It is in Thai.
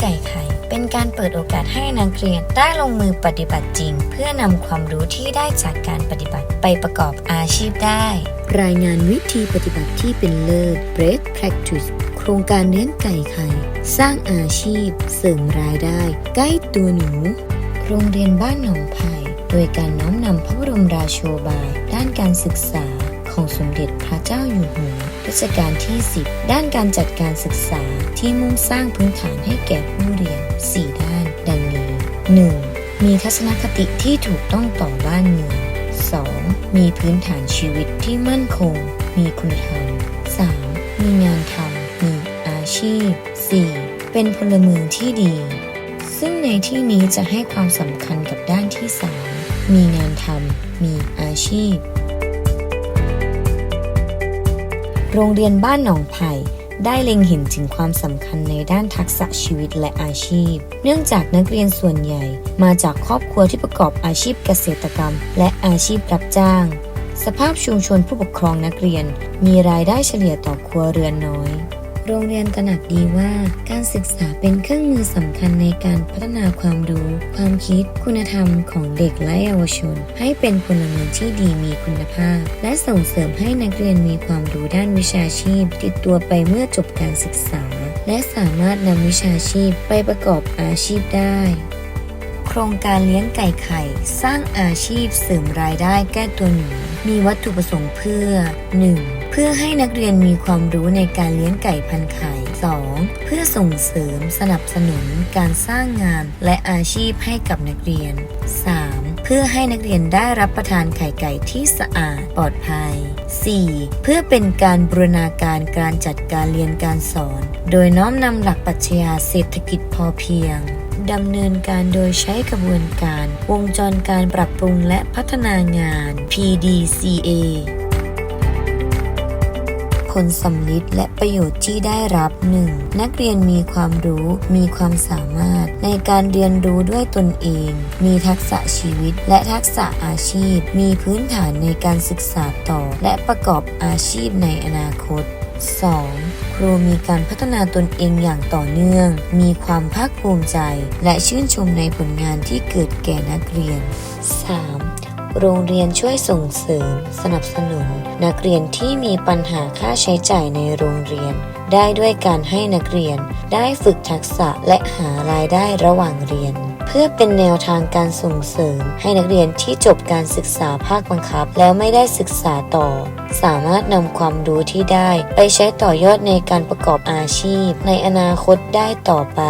ไก่ไข่ เป็นการเปิดโอกาสให้นักเรียนได้ลงมือปฏิบัติจริง เพื่อนำความรู้ที่ได้จากการปฏิบัติไปประกอบอาชีพได้ รายงานวิธีปฏิบัติที่เป็นเลิศ Bread Practice โครงการเลี้ยงไก่ไข่ สร้างอาชีพ เสริมรายได้ ใกล้ตัวหนู โรงเรียนบ้านหนองไผ่โดยการน้อมนำพระบรมราโชบาย ด้านการศึกษา ของสมเด็จพระเจ้าอยู่หัวรัชกาลที่ 10 ด้านการจัดการศึกษาที่มุ่งสร้างพื้นฐานให้แก่ผู้เรียน 4 ด้าน ดังนี้ 1. มีทัศนคติที่ถูกต้องต่อบ้านเมือง 2. มีพื้นฐานชีวิตที่มั่นคง มีคุณธรรม 3. มีงานทำมีอาชีพ 4. เป็นพลเมืองที่ดี ซึ่งในที่นี้จะให้ความสำคัญกับด้านที่ 3 มีงานทำมีอาชีพ โรงเรียนบ้านหนองไผ่ได้เล็งเห็นถึงความสำคัญในด้านทักษะชีวิตและอาชีพ เนื่องจากนักเรียนส่วนใหญ่มาจากครอบครัวที่ประกอบอาชีพเกษตรกรรม และอาชีพรับจ้าง สภาพชุมชนผู้ปกครองนักเรียนมีรายได้เฉลี่ยต่อครัวเรือนน้อย โรงเรียนตระหนักดีว่า การศึกษาเป็นเครื่องมือสำคัญในการพัฒนาความรู้ ความคิด คุณธรรมของเด็กและเยาวชน ให้เป็นพลเมืองที่ดีมีคุณภาพ และส่งเสริมให้นักเรียนมีความรู้ด้านวิชาชีพ ติดตัวไปเมื่อจบการศึกษา และสามารถนำวิชาชีพไปประกอบอาชีพได้ ครงการเลี้ยงไก่ไข่ สร้างอาชีพเสริมรายได้แก้ตัวหนูมีวัตถุประสงค์เพื่อ 1. เพื่อให้นักเรียนมีความรู้ในการเลี้ยงไก่พันไข่ 2. เพื่อส่งเสริมสนับสนุนการสร้างงานและอาชีพให้กับนักเรียน 3. เพื่อให้นักเรียนได้รับประทานไข่ไก่ที่สะอาดปลอดภัย 4. เพื่อเป็นการบูรณาการการจัดการเรียนการสอน โดยน้อมนำหลักปรัชญาเศรษฐกิจพอเพียง ดำเนินการโดยใช้กระบวนการวงจรการปรับปรุงและพัฒนางาน PDCA ผลสำลิดและประโยชน์ที่ได้รับ 1. นักเรียนมีความรู้มีความสามารถ ในการเรียนรู้ด้วยตนเอง มีทักษะชีวิต และทักษะอาชีพ มีพื้นฐานในการศึกษาต่อ และประกอบอาชีพในอนาคต 2. ครูมีการพัฒนาตนเองอย่างต่อเนื่อง มีความภาคภูมิใจ และชื่นชมในผลงานที่เกิดแก่นักเรียน 3. โรงเรียนช่วยส่งเสริม สนับสนุน นักเรียนที่มีปัญหาค่าใช้จ่ายในโรงเรียน ได้ด้วยการให้นักเรียนได้ฝึกทักษะและหารายได้ระหว่างเรียน พื่อเป็นแนวทางการส่งเสริม ให้นักเรียนที่จบการศึกษาภาคบังคับ แล้วไม่ได้ศึกษาต่อ สามารถนำความรู้ที่ได้ ไปใช้ต่อยอดในการประกอบอาชีพ ในอนาคตได้ต่อไป